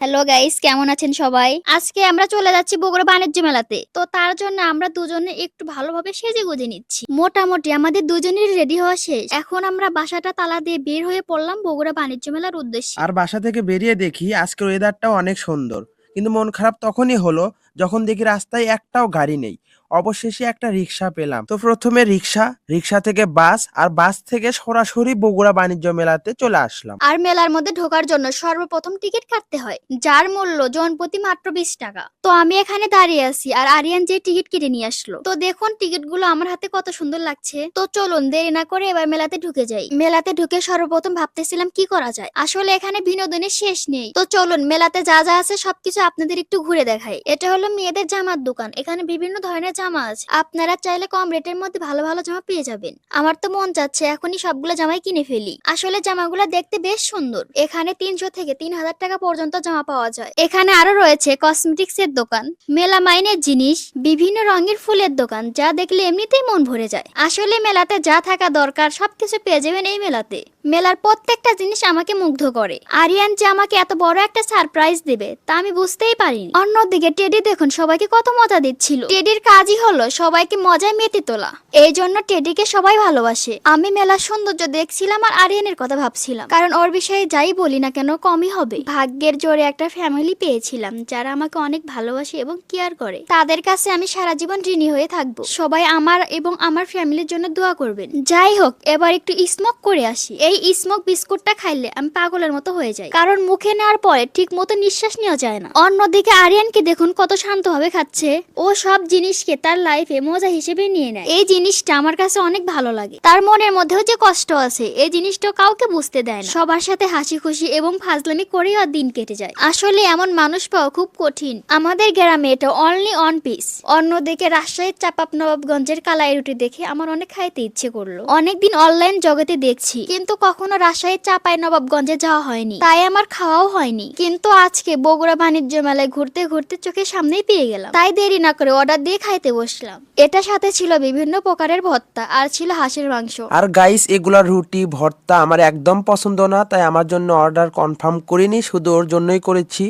Hello guys কেমন আছেন সবাই? আজকে আমরা চলে যাচ্ছি বগুড়া বাণিজ্য মেলাতে। তো তার জন্য আমরা দুজনে একটু ভালোভাবে সেজে গুজে নিচ্ছি। মোটামুটি আমাদের দুজনের রেডি হওয়া শেষ। এখন আমরা বাসাটা তালা দিয়ে বের হয়ে পড়লাম বগুড়া বাণিজ্য মেলার উদ্দেশ্যে। আর বাসা থেকে বেরিয়ে দেখি আজকের ওয়েদারটাও অনেক সুন্দর। কিন্তু মন খারাপ তখনই হলো যখন দেখি রাস্তায় একটাও গাড়ি নেই, অবশেষে একটা রিক্সা পেলাম। তো প্রথমে রিক্সা রিক্সা থেকে বাস আর বাস থেকে সরাসরি বগুড়া বাণিজ্য মেলাতে চলে আসলাম। আর মেলার মধ্যে ঢোকার জন্য সর্বপ্রথম টিকিট কাটতে হয়, যার মূল্য জনপ্রতি মাত্র বিশ টাকা। তো আমি এখানে দাঁড়িয়ে আছি আর আরিয়ান যে টিকিট কেটে নিয়ে আসলো। তো দেখুন টিকিটগুলো আমার হাতে কত সুন্দর লাগছে। তো চলুন দেরি না করে এবার মেলাতে ঢুকে যাই। মেলাতে ঢুকে সর্বপ্রথম ভাবতেছিলাম কি করা যায়। আসলে এখানে বিনোদনের শেষ নেই। তো চলুন মেলাতে যা যা আছে সবকিছু আপনাদের একটু ঘুরে দেখাই। এটা মেয়েদের জামার দোকান। এখানে বিভিন্ন ধরনের জামা আছে। আপনারা চাইলে কম রেটের মধ্যে ভালো ভালো জামা পেয়ে যাবেন। আমার তো মন চাচ্ছে এখনই সবগুলো জামাই কিনে ফেলি। আসলে জামাগুলো দেখতে বেশ সুন্দর। এখানে তিনশো থেকে তিন হাজার টাকা পর্যন্ত জামা পাওয়া যায়। এখানে আরও রয়েছে কসমেটিক্স এর দোকান, মেলামাইনের জিনিস, বিভিন্ন রঙের ফুলের দোকান, যা দেখলে এমনিতেই মন ভরে যায়। আসলে মেলাতে যা থাকা দরকার, সবকিছু পেয়ে যাবেন এই মেলাতে। মেলার প্রত্যেকটা জিনিস আমাকে মুগ্ধ করে। আরিয়ান যে আমাকে এত বড় একটা সারপ্রাইজ দেবে, তা আমি বুঝতেই পারিনি। অন্যদিকে টেডি দেখুন, সবাইকে কত মজা দিচ্ছিল। টেডির কাজই হলো সবাইকে মজায় মেতে তোলা। এই জন্য টেডিকে সবাই ভালোবাসে। আমি মেলার সৌন্দর্য দেখছিলাম আর আরিয়ানের কথা ভাবছিলাম। কারণ ওর বিষয়ে যাই বলি না কেন কমই হবে। ভাগ্যের জোরে একটা ফ্যামিলি পেয়েছিলাম, যারা আমাকে অনেক ভালোবাসে এবং কেয়ার করে। তাদের কাছে আমি সারা জীবন ঋণী হয়ে থাকব। সবাই আমার এবং আমার ফ্যামিলির জন্য দোয়া করবেন। যাই হোক, এবার একটু স্মোক করে আসি। এই স্মোক বিস্কুটটা খাইলে আমি পাগলের মতো হয়ে যাই। কারণ মুখে নেওয়ার পরে ঠিক মতো নিঃশ্বাস নেওয়া যায় না। অন্যদিকে আরিয়ানকে দেখুন কত শান্তভাবে খাচ্ছে। ও সব জিনিসকে তার লাইফে মজা হিসেবে নিয়ে নেয়। এই জিনিসটা আমার কাছে অনেক ভালো লাগে। তার মনের মধ্যেও যে কষ্ট আছে এই জিনিসটা কাউকে বুঝতে দেয় না। সবার সাথে হাসি খুশি এবং ফাজলামি করেই আর দিন কেটে যায়। আসলে এমন মানুষ পাওয়া খুব কঠিন। আমাদের গ্রামে এটা অনলি অন পিস অন্যদিকে রাজশাহীর চাপাপ নবাবগঞ্জের কালাই রুটি দেখে আমার অনেক খাইতে ইচ্ছে করল। অনেকদিন অনলাইন জগতে দেখছি, কিন্তু কখনো রাজশাহীর চাপাই নবাবগঞ্জে যাওয়া হয়নি। তাই আমার খাওয়াও হয়নি। কিন্তু আজকে বগুড়া বাণিজ্য মেলায় ঘুরতে ঘুরতে চোখের সামনেই পেয়ে গেলাম। তাই দেরি না করে অর্ডার দিয়ে খাইতে বসলাম। এটা সাথে ছিল বিভিন্ন প্রকারের ভর্তা আর ছিল হাঁসের মাংস। আর গাইস এগুলা রুটি, ভর্তা আমার একদম পছন্দ না, তাই আমার জন্য অর্ডার কনফার্ম করিনি, শুধু ওর জন্যই করেছি।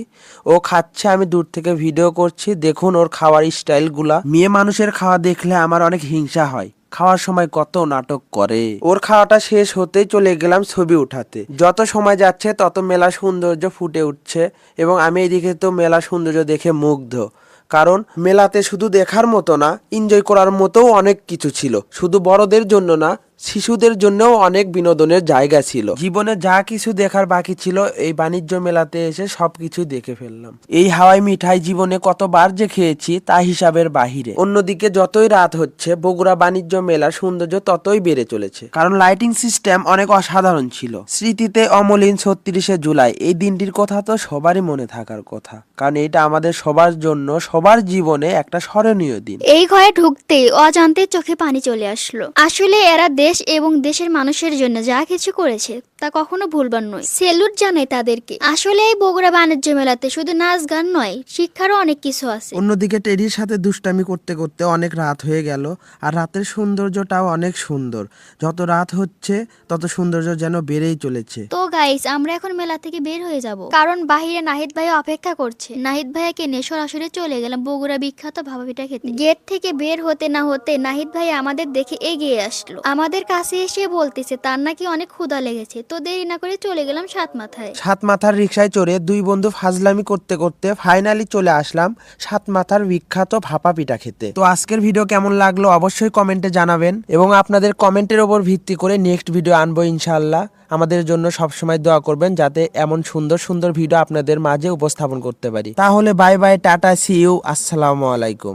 ও খাচ্ছে, আমি দূর থেকে ভিডিও করছি, দেখুন ওর খাওয়ার স্টাইলগুলা মেয়ে মানুষের খাওয়া দেখলে আমার অনেক হিংসা হয়। খাওয়ার সময় কত নাটক করে। ওর খাওয়াটা শেষ হতেই চলে গেলাম ছবি উঠাতে। যত সময় যাচ্ছে, তত মেলা সৌন্দর্য ফুটে উঠছে এবং আমি এদিকে তো মেলা সৌন্দর্য দেখে মুগ্ধ। কারণ মেলাতে শুধু দেখার মতো না এনজয় করার মতোও অনেক কিছু ছিল। শুধু বড়দের জন্য না শিশুদের জন্যও অনেক বিনোদনের জায়গা ছিল। জীবনে যা কিছু দেখার বাকি ছিল, এই বাণিজ্য মেলাতে এসে সবকিছু দেখে ফেললাম। এই হাওয়াই মিঠাই জীবনে কতবার যে খেয়েছি, তা হিসাবের বাহিরে। অন্যদিকে যতই রাত হচ্ছে, বগুড়া বাণিজ্য মেলার সৌন্দর্য ততই বেড়ে চলেছে। কারণ লাইটিং সিস্টেম অনেক অসাধারণ ছিল। স্মৃতিতে অমলিন ছত্রিশে জুলাই, এই দিনটির কথা তো সবারই মনে থাকার কথা। কারণ এটা আমাদের সবার জন্য, সবার জীবনে একটা স্মরণীয় দিন। এই ঘরে ঢুকতেই অজান্তে চোখে পানি চলে আসলো। আসলে এরা দেশ এবং দেশের মানুষের জন্য যা কিছু করেছে। তা কখনো ভুলবার নয়। সেলুট জানাই তাদেরকে। আসলে এই বগুড়া বাণিজ্য মেলাতে শুধু নাচ গান নয় শিক্ষারও অনেক কিছু আছে। অন্যদিকে টেরির সাথে দুষ্টামি করতে করতে অনেক রাত হয়ে গেল আর রাতের সৌন্দর্যটাও অনেক সুন্দর। যত রাত হচ্ছে তত সৌন্দর্য যেন বেড়েই চলেছে। তো গাইস আমরা এখন মেলা থেকে বের হয়ে যাব। কারণ বাহিরে নাহিদ ভাই অপেক্ষা করছে। নাহিদ ভাইয়াকে নিয়ে সরাসরি চলে গেলাম বগুড়া বিখ্যাত ভাবা পিঠা খেতে। গেট থেকে বের হতে না হতে নাহিদ ভাই আমাদের দেখে এগিয়ে আসলো। আমাদের কাছে এসে বলতেছে তার নাকি অনেক ক্ষুধা লেগেছে। তো দেরি না করে চলে গেলাম সাত মাথায়। সাত মাথার রিক্সায় চড়ে দুই বন্ধু ফাজলামি করতে করতে ফাইনালি চলে আসলাম সাত মাথার বিখ্যাত ভাপা পিঠা খেতে। তো আজকের ভিডিও কেমন লাগল অবশ্যই কমেন্টে জানাবেন এবং আপনাদের কমেন্টের ওপর ভিত্তি করে নেক্সট ভিডিও আনব ইনশাল্লাহ আমাদের জন্য সবসময় দোয়া করবেন যাতে এমন সুন্দর সুন্দর ভিডিও আপনাদের মাঝে উপস্থাপন করতে পারি। তাহলে bye bye tata see you আসসালামু আলাইকুম।